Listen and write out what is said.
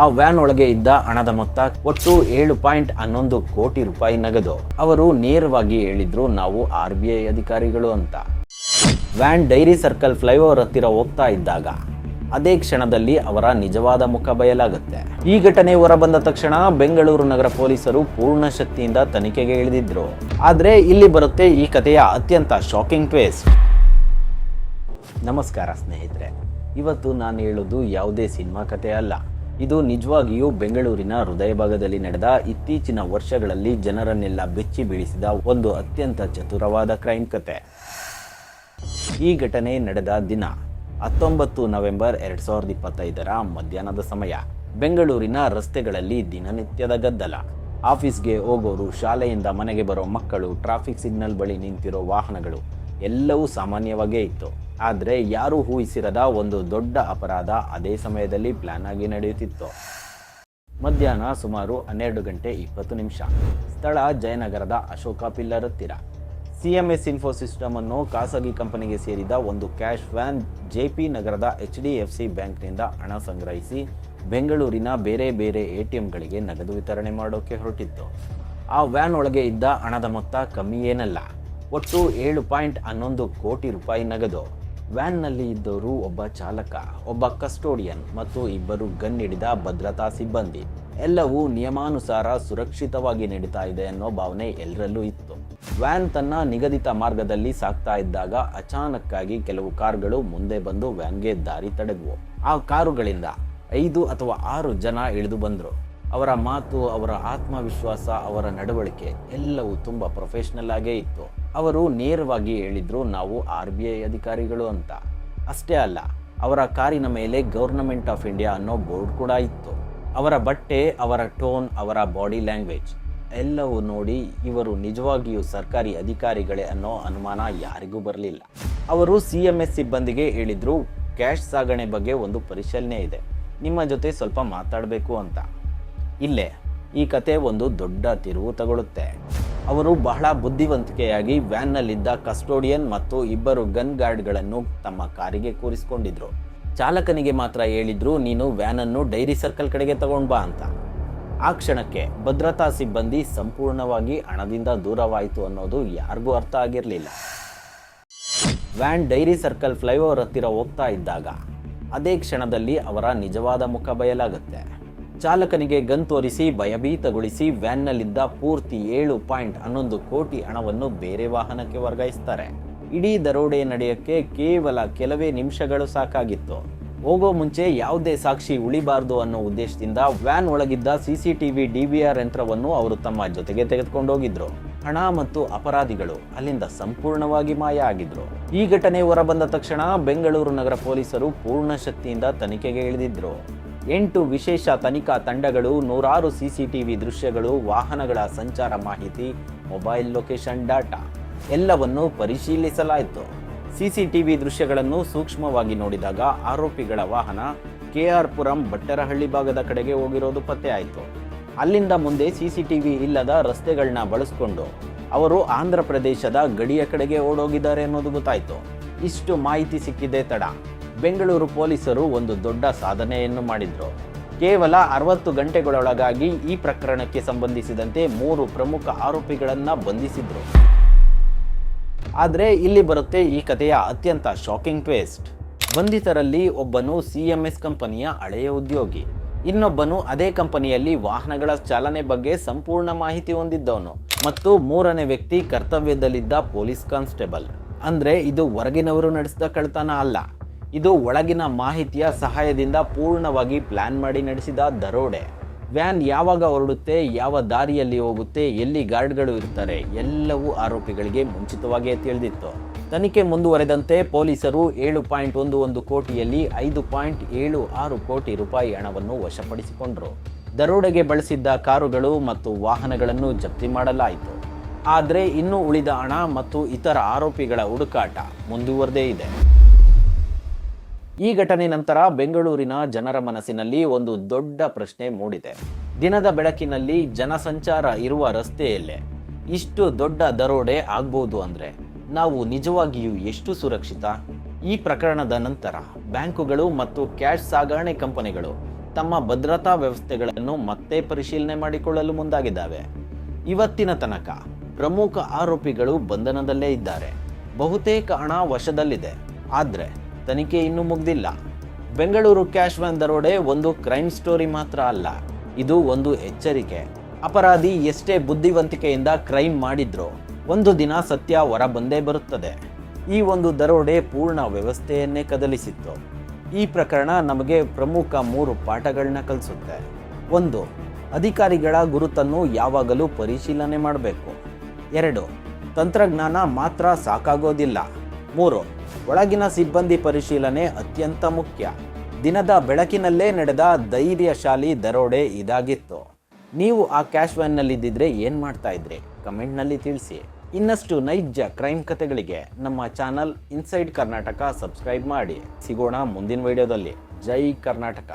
ಆ ವ್ಯಾನ್ ಒಳಗೆ ಇದ್ದ ಹಣದ ಮೊತ್ತ ಒಟ್ಟು ಏಳು ಪಾಯಿಂಟ್ ಹನ್ನೊಂದು ಕೋಟಿ ರೂಪಾಯಿ ನಗದು. ಅವರು ನೇರವಾಗಿ ಹೇಳಿದ್ರು, ನಾವು ಆರ್ ಬಿ ಐ ಅಧಿಕಾರಿಗಳು ಅಂತ. ವ್ಯಾನ್ ಡೈರಿ ಸರ್ಕಲ್ ಫ್ಲೈಓವರ್ ಹತ್ತಿರ ಹೋಗ್ತಾ ಇದ್ದಾಗ, ಅದೇ ಕ್ಷಣದಲ್ಲಿ ಅವರ ನಿಜವಾದ ಮುಖ ಬಯಲಾಗುತ್ತೆ. ಈ ಘಟನೆ ಹೊರಬಂದ ತಕ್ಷಣ ಬೆಂಗಳೂರು ನಗರ ಪೊಲೀಸರು ಪೂರ್ಣ ಶಕ್ತಿಯಿಂದ ತನಿಖೆಗೆ ಇಳಿದಿದ್ರು. ಆದ್ರೆ ಇಲ್ಲಿ ಬರುತ್ತೆ ಈ ಕಥೆಯ ಅತ್ಯಂತ ಶಾಕಿಂಗ್ ಟ್ವೇಸ್ಟ್ ನಮಸ್ಕಾರ ಸ್ನೇಹಿತರೆ. ಇವತ್ತು ನಾನು ಹೇಳೋದು ಯಾವುದೇ ಸಿನಿಮಾ ಕಥೆ ಅಲ್ಲ. ಇದು ನಿಜವಾಗಿಯೂ ಬೆಂಗಳೂರಿನ ಹೃದಯ ಭಾಗದಲ್ಲಿ ನಡೆದ ಇತ್ತೀಚಿನ ವರ್ಷಗಳಲ್ಲಿ ಜನರನ್ನೆಲ್ಲ ಬೆಚ್ಚಿ ಬೀಳಿಸಿದ ಒಂದು ಅತ್ಯಂತ ಚತುರವಾದ ಕ್ರೈಮ್ ಕತೆ. ಈ ಘಟನೆ ನಡೆದ ದಿನ, ಹತ್ತೊಂಬತ್ತು ನವೆಂಬರ್ ಎರಡ್ ಸಾವಿರದ ಇಪ್ಪತ್ತೈದರ ಮಧ್ಯಾಹ್ನದ ಸಮಯ. ಬೆಂಗಳೂರಿನ ರಸ್ತೆಗಳಲ್ಲಿ ದಿನನಿತ್ಯದ ಗದ್ದಲ. ಆಫೀಸ್ಗೆ ಹೋಗೋರು, ಶಾಲೆಯಿಂದ ಮನೆಗೆ ಬರೋ ಮಕ್ಕಳು, ಟ್ರಾಫಿಕ್ ಸಿಗ್ನಲ್ ಬಳಿ ನಿಂತಿರೋ ವಾಹನಗಳು, ಎಲ್ಲವೂ ಸಾಮಾನ್ಯವಾಗೇ ಇತ್ತು. ಆದರೆ ಯಾರೂ ಊಹಿಸಿರದ ಒಂದು ದೊಡ್ಡ ಅಪರಾಧ ಅದೇ ಸಮಯದಲ್ಲಿ ಪ್ಲಾನ್ ಆಗಿ ನಡೆಯುತ್ತಿತ್ತು. ಮಧ್ಯಾಹ್ನ ಸುಮಾರು ಹನ್ನೆರಡು ಗಂಟೆ ಇಪ್ಪತ್ತು ನಿಮಿಷ. ಸ್ಥಳ ಜಯನಗರದ ಅಶೋಕ ಪಿಲ್ಲರ್ ಹತ್ತಿರ. ಸಿಎಂಎಸ್ ಎಸ್ ಇನ್ಫೋಸಿಸ್ಟಮ್ ಅನ್ನು ಖಾಸಗಿ ಕಂಪನಿಗೆ ಸೇರಿದ ಒಂದು ಕ್ಯಾಶ್ ವ್ಯಾನ್ ಜೆಪಿ ನಗರದ ಎಚ್ ಡಿ ಎಫ್ ಸಿ ಬ್ಯಾಂಕ್ನಿಂದ ಹಣ ಸಂಗ್ರಹಿಸಿ ಬೆಂಗಳೂರಿನ ಬೇರೆ ಬೇರೆ ಎ ಟಿ ಎಂಗಳಿಗೆ ನಗದು ವಿತರಣೆ ಮಾಡೋಕೆ ಹೊರಟಿತ್ತು. ಆ ವ್ಯಾನ್ ಒಳಗೆ ಇದ್ದ ಹಣದ ಮೊತ್ತ ಕಮ್ಮಿ ಏನಲ್ಲ. ಒಟ್ಟು ಏಳು ಪಾಯಿಂಟ್ ಹನ್ನೊಂದು ಕೋಟಿ ರೂಪಾಯಿ ನಗದು. ವ್ಯಾನ್ನಲ್ಲಿ ಇದ್ದವರು ಒಬ್ಬ ಚಾಲಕ, ಒಬ್ಬ ಕಸ್ಟೋಡಿಯನ್ ಮತ್ತು ಇಬ್ಬರು ಗನ್ ಹಿಡಿದ ಭದ್ರತಾ ಸಿಬ್ಬಂದಿ. ಎಲ್ಲವೂ ನಿಯಮಾನುಸಾರ ಸುರಕ್ಷಿತವಾಗಿ ನಡೀತಾ ಇದೆ ಅನ್ನೋ ಭಾವನೆ ಎಲ್ಲರಲ್ಲೂ ಇತ್ತು. ವ್ಯಾನ್ ತನ್ನ ನಿಗದಿತ ಮಾರ್ಗದಲ್ಲಿ ಸಾಗ್ತಾ ಇದ್ದಾಗ ಅಚಾನಕ್ಕಾಗಿ ಕೆಲವು ಕಾರುಗಳು ಮುಂದೆ ಬಂದು ವ್ಯಾನ್ಗೆ ದಾರಿ ತಡೆದ್ವು ಆ ಕಾರುಗಳಿಂದ ಐದು ಅಥವಾ ಆರು ಜನ ಇಳಿದು ಬಂದರು. ಅವರ ಮಾತು, ಅವರ ಆತ್ಮವಿಶ್ವಾಸ, ಅವರ ನಡವಳಿಕೆ ಎಲ್ಲವೂ ತುಂಬ ಪ್ರೊಫೆಷ್ನಲ್ ಆಗೇ ಇತ್ತು. ಅವರು ನೇರವಾಗಿ ಹೇಳಿದ್ರು, ನಾವು ಆರ್ ಬಿ ಐ ಅಧಿಕಾರಿಗಳು ಅಂತ. ಅಷ್ಟೇ ಅಲ್ಲ, ಅವರ ಕಾರಿನ ಮೇಲೆ ಗೌರ್ನಮೆಂಟ್ ಆಫ್ ಇಂಡಿಯಾ ಅನ್ನೋ ಬೋರ್ಡ್ ಕೂಡ ಇತ್ತು. ಅವರ ಬಟ್ಟೆ, ಅವರ ಟೋನ್, ಅವರ ಬಾಡಿ ಲ್ಯಾಂಗ್ವೇಜ್ ಎಲ್ಲವೂ ನೋಡಿ ಇವರು ನಿಜವಾಗಿಯೂ ಸರ್ಕಾರಿ ಅಧಿಕಾರಿಗಳೇ ಅನ್ನೋ ಅನುಮಾನ ಯಾರಿಗೂ ಬರಲಿಲ್ಲ. ಅವರು ಸಿ ಎಂ ಎಸ್ ಸಿಬ್ಬಂದಿಗೆ ಹೇಳಿದ್ರು, ಕ್ಯಾಶ್ ಸಾಗಣೆ ಬಗ್ಗೆ ಒಂದು ಪರಿಶೀಲನೆ ಇದೆ, ನಿಮ್ಮ ಜೊತೆ ಸ್ವಲ್ಪ ಮಾತಾಡಬೇಕು ಅಂತ. ಇಲ್ಲೇ ಈ ಕತೆ ಒಂದು ದೊಡ್ಡ ತಿರುವು ತಗೊಳ್ಳುತ್ತೆ. ಅವರು ಬಹಳ ಬುದ್ಧಿವಂತಿಕೆಯಾಗಿ ವ್ಯಾನ್ನಲ್ಲಿದ್ದ ಕಸ್ಟೋಡಿಯನ್ ಮತ್ತು ಇಬ್ಬರು ಗನ್ ಗಾರ್ಡ್ಗಳನ್ನು ತಮ್ಮ ಕಾರಿಗೆ ಕೂರಿಸಿಕೊಂಡಿದ್ರು. ಚಾಲಕನಿಗೆ ಮಾತ್ರ ಹೇಳಿದ್ರು, ನೀನು ವ್ಯಾನನ್ನು ಡೈರಿ ಸರ್ಕಲ್ ಕಡೆಗೆ ತಗೊಂಡ್ ಬಾ ಅಂತ. ಆ ಕ್ಷಣಕ್ಕೆ ಭದ್ರತಾ ಸಿಬ್ಬಂದಿ ಸಂಪೂರ್ಣವಾಗಿ ಹಣದಿಂದ ದೂರವಾಯಿತು ಅನ್ನೋದು ಯಾರಿಗೂ ಅರ್ಥ ಆಗಿರಲಿಲ್ಲ. ವ್ಯಾನ್ ಡೈರಿ ಸರ್ಕಲ್ ಫ್ಲೈಓವರ್ ಹತ್ತಿರ ಹೋಗ್ತಾ ಇದ್ದಾಗ, ಅದೇ ಕ್ಷಣದಲ್ಲಿ ಅವರ ನಿಜವಾದ ಮುಖ ಬಯಲಾಗುತ್ತೆ. ಚಾಲಕನಿಗೆ ಗನ್ ತೋರಿಸಿ, ಭಯಭೀತಗೊಳಿಸಿ, ವ್ಯಾನ್ನಲ್ಲಿದ್ದ ಪೂರ್ತಿ ಏಳು ಪಾಯಿಂಟ್ ಹನ್ನೊಂದು ಕೋಟಿ ಹಣವನ್ನು ಬೇರೆ ವಾಹನಕ್ಕೆ ವರ್ಗಾಯಿಸ್ತಾರೆ. ಇಡೀ ದರೋಡೆ ನಡೆಯಕ್ಕೆ ಕೇವಲ ಕೆಲವೇ ನಿಮಿಷಗಳು ಸಾಕಾಗಿತ್ತು. ಹೋಗೋ ಮುಂಚೆ ಯಾವುದೇ ಸಾಕ್ಷಿ ಉಳಿಬಾರದು ಅನ್ನೋ ಉದ್ದೇಶದಿಂದ ವ್ಯಾನ್ ಒಳಗಿದ್ದ ಸಿಸಿಟಿವಿ ಡಿವಿಆರ್ ಯಂತ್ರವನ್ನು ಅವರು ತಮ್ಮ ಜೊತೆಗೆ ತೆಗೆದುಕೊಂಡೋಗಿದ್ರು. ಹಣ ಮತ್ತು ಅಪರಾಧಿಗಳು ಅಲ್ಲಿಂದ ಸಂಪೂರ್ಣವಾಗಿ ಮಾಯ ಆಗಿದ್ರು. ಈ ಘಟನೆ ಹೊರಬಂದ ತಕ್ಷಣ ಬೆಂಗಳೂರು ನಗರ ಪೊಲೀಸರು ಪೂರ್ಣ ಶಕ್ತಿಯಿಂದ ತನಿಖೆಗೆ ಇಳಿದಿದ್ರು. ಎಂಟು ವಿಶೇಷ ತನಿಖಾ ತಂಡಗಳು, ನೂರಾರು ಸಿಸಿಟಿವಿ ದೃಶ್ಯಗಳು, ವಾಹನಗಳ ಸಂಚಾರ ಮಾಹಿತಿ, ಮೊಬೈಲ್ ಲೊಕೇಶನ್ ಡಾಟಾ ಎಲ್ಲವನ್ನು ಪರಿಶೀಲಿಸಲಾಯಿತು. ಸಿಸಿಟಿವಿ ದೃಶ್ಯಗಳನ್ನು ಸೂಕ್ಷ್ಮವಾಗಿ ನೋಡಿದಾಗ ಆರೋಪಿಗಳ ವಾಹನ ಕೆಆರ್ ಪುರಂ ಬಟ್ಟರಹಳ್ಳಿ ಭಾಗದ ಕಡೆಗೆ ಹೋಗಿರೋದು ಪತ್ತೆಯಾಯಿತು ಅಲ್ಲಿಂದ ಮುಂದೆ ಸಿಸಿಟಿವಿ ಇಲ್ಲದ ರಸ್ತೆಗಳನ್ನ ಬಳಸಿಕೊಂಡು ಅವರು ಆಂಧ್ರ ಪ್ರದೇಶದ ಗಡಿಯ ಕಡೆಗೆ ಓಡೋಗಿದ್ದಾರೆ ಅನ್ನೋದು ಗೊತ್ತಾಯಿತು. ಇಷ್ಟು ಮಾಹಿತಿ ಸಿಕ್ಕಿದೆ ತಡ. ಬೆಂಗಳೂರು ಪೊಲೀಸರು ಒಂದು ದೊಡ್ಡ ಸಾಧನೆಯನ್ನು ಮಾಡಿದ್ರು. ಕೇವಲ ಅರವತ್ತು ಗಂಟೆಗಳೊಳಗಾಗಿ ಈ ಪ್ರಕರಣಕ್ಕೆ ಸಂಬಂಧಿಸಿದಂತೆ ಮೂರು ಪ್ರಮುಖ ಆರೋಪಿಗಳನ್ನು ಬಂಧಿಸಿದ್ರು. ಆದರೆ ಇಲ್ಲಿ ಬರುತ್ತೆ ಈ ಕಥೆಯ ಅತ್ಯಂತ ಶಾಕಿಂಗ್ ಟ್ವೇಸ್ಟ್ ಬಂಧಿತರಲ್ಲಿ ಒಬ್ಬನು ಸಿ ಎಂ ಎಸ್ ಕಂಪನಿಯ ಹಳೆಯ ಉದ್ಯೋಗಿ. ಇನ್ನೊಬ್ಬನು ಅದೇ ಕಂಪನಿಯಲ್ಲಿ ವಾಹನಗಳ ಚಾಲನೆ ಬಗ್ಗೆ ಸಂಪೂರ್ಣ ಮಾಹಿತಿ ಹೊಂದಿದ್ದವನು ಮತ್ತು ಮೂರನೇ ವ್ಯಕ್ತಿ ಕರ್ತವ್ಯದಲ್ಲಿದ್ದ ಪೊಲೀಸ್ ಕಾನ್ಸ್ಟೇಬಲ್. ಅಂದ್ರೆ ಇದು ಹೊರಗಿನವರು ನಡೆಸಿದ ಕಳ್ತನ ಅಲ್ಲ. ಇದು ಒಳಗಿನ ಮಾಹಿತಿಯ ಸಹಾಯದಿಂದ ಪೂರ್ಣವಾಗಿ ಪ್ಲಾನ್ ಮಾಡಿ ನಡೆಸಿದ ದರೋಡೆ. ವ್ಯಾನ್ ಯಾವಾಗ ಹೊರಡುತ್ತೆ, ಯಾವ ದಾರಿಯಲ್ಲಿ ಹೋಗುತ್ತೆ, ಎಲ್ಲಿ ಗಾರ್ಡ್ಗಳು ಇರ್ತಾರೆ, ಎಲ್ಲವೂ ಆರೋಪಿಗಳಿಗೆ ಮುಂಚಿತವಾಗಿಯೇ ತಿಳಿದಿತ್ತು. ತನಿಖೆ ಮುಂದುವರೆದಂತೆ ಪೊಲೀಸರು ಏಳು ಪಾಯಿಂಟ್ ಒಂದು ಒಂದು ಕೋಟಿಯಲ್ಲಿ ಐದು ಪಾಯಿಂಟ್ ಏಳು ಆರು ಕೋಟಿ ರೂಪಾಯಿ ಹಣವನ್ನು ವಶಪಡಿಸಿಕೊಂಡರು. ದರೋಡೆಗೆ ಬಳಸಿದ್ದ ಕಾರುಗಳು ಮತ್ತು ವಾಹನಗಳನ್ನು ಜಪ್ತಿ ಮಾಡಲಾಯಿತು. ಆದರೆ ಇನ್ನೂ ಉಳಿದ ಹಣ ಮತ್ತು ಇತರ ಆರೋಪಿಗಳ ಹುಡುಕಾಟ ಮುಂದುವರೆದೇ ಇದೆ. ಈ ಘಟನೆ ನಂತರ ಬೆಂಗಳೂರಿನ ಜನರ ಮನಸ್ಸಿನಲ್ಲಿ ಒಂದು ದೊಡ್ಡ ಪ್ರಶ್ನೆ ಮೂಡಿದೆ. ದಿನದ ಬೆಳಕಿನಲ್ಲಿ ಜನಸಂಚಾರ ಇರುವ ರಸ್ತೆಯಲ್ಲೇ ಇಷ್ಟು ದೊಡ್ಡ ದರೋಡೆ ಆಗ್ಬೋದು ಅಂದ್ರೆ ನಾವು ನಿಜವಾಗಿಯೂ ಎಷ್ಟು ಸುರಕ್ಷಿತ? ಈ ಪ್ರಕರಣದ ನಂತರ ಬ್ಯಾಂಕುಗಳು ಮತ್ತು ಕ್ಯಾಶ್ ಸಾಗಣೆ ಕಂಪನಿಗಳು ತಮ್ಮ ಭದ್ರತಾ ವ್ಯವಸ್ಥೆಗಳನ್ನು ಮತ್ತೆ ಪರಿಶೀಲನೆ ಮಾಡಿಕೊಳ್ಳಲು ಮುಂದಾಗಿದ್ದಾವೆ. ಇವತ್ತಿನ ತನಕ ಪ್ರಮುಖ ಆರೋಪಿಗಳು ಬಂಧನದಲ್ಲೇ ಇದ್ದಾರೆ. ಬಹುತೇಕ ಹಣ ವಶದಲ್ಲಿದೆ. ಆದರೆ ತನಿಖೆ ಇನ್ನೂ ಮುಗ್ದಿಲ್ಲ. ಬೆಂಗಳೂರು ಕ್ಯಾಶ್ ವ್ಯಾನ್ ದರೋಡೆ ಒಂದು ಕ್ರೈಮ್ ಸ್ಟೋರಿ ಮಾತ್ರ ಅಲ್ಲ, ಇದು ಒಂದು ಎಚ್ಚರಿಕೆ. ಅಪರಾಧಿ ಎಷ್ಟೇ ಬುದ್ಧಿವಂತಿಕೆಯಿಂದ ಕ್ರೈಮ್ ಮಾಡಿದ್ರು, ಒಂದು ದಿನ ಸತ್ಯ ಹೊರ ಬಂದೇ ಬರುತ್ತದೆ. ಈ ಒಂದು ದರೋಡೆ ಪೂರ್ಣ ವ್ಯವಸ್ಥೆಯನ್ನೇ ಕದಲಿಸಿತ್ತು. ಈ ಪ್ರಕರಣ ನಮಗೆ ಪ್ರಮುಖ ಮೂರು ಪಾಠಗಳನ್ನ ಕಲಿಸುತ್ತೆ. ಒಂದು, ಅಧಿಕಾರಿಗಳ ಗುರುತನ್ನು ಯಾವಾಗಲೂ ಪರಿಶೀಲನೆ ಮಾಡಬೇಕು. ಎರಡು, ತಂತ್ರಜ್ಞಾನ ಮಾತ್ರ ಸಾಕಾಗೋದಿಲ್ಲ. ಮೂರು, ಒಳಗಿನ ಸಿಬ್ಬಂದಿ ಪರಿಶೀಲನೆ ಅತ್ಯಂತ ಮುಖ್ಯ. ದಿನದ ಬೆಳಕಿನಲ್ಲೇ ನಡೆದ ಧೈರ್ಯಶಾಲಿ ದರೋಡೆ ಇದಾಗಿತ್ತು. ನೀವು ಆ ಕ್ಯಾಶ್ ವ್ಯಾನ್ನಲ್ಲಿದ್ದಿದ್ರೆ ಏನು ಮಾಡ್ತಾ ಇದ್ರಿ? ಕಮೆಂಟ್ನಲ್ಲಿ ತಿಳಿಸಿ. ಇನ್ನಷ್ಟು ನೈಜ ಕ್ರೈಮ್ ಕಥೆಗಳಿಗೆ ನಮ್ಮ ಚಾನಲ್ ಇನ್ಸೈಡ್ ಕರ್ನಾಟಕ ಸಬ್ಸ್ಕ್ರೈಬ್ ಮಾಡಿ. ಸಿಗೋಣ ಮುಂದಿನ ವಿಡಿಯೋದಲ್ಲಿ. ಜೈ ಕರ್ನಾಟಕ.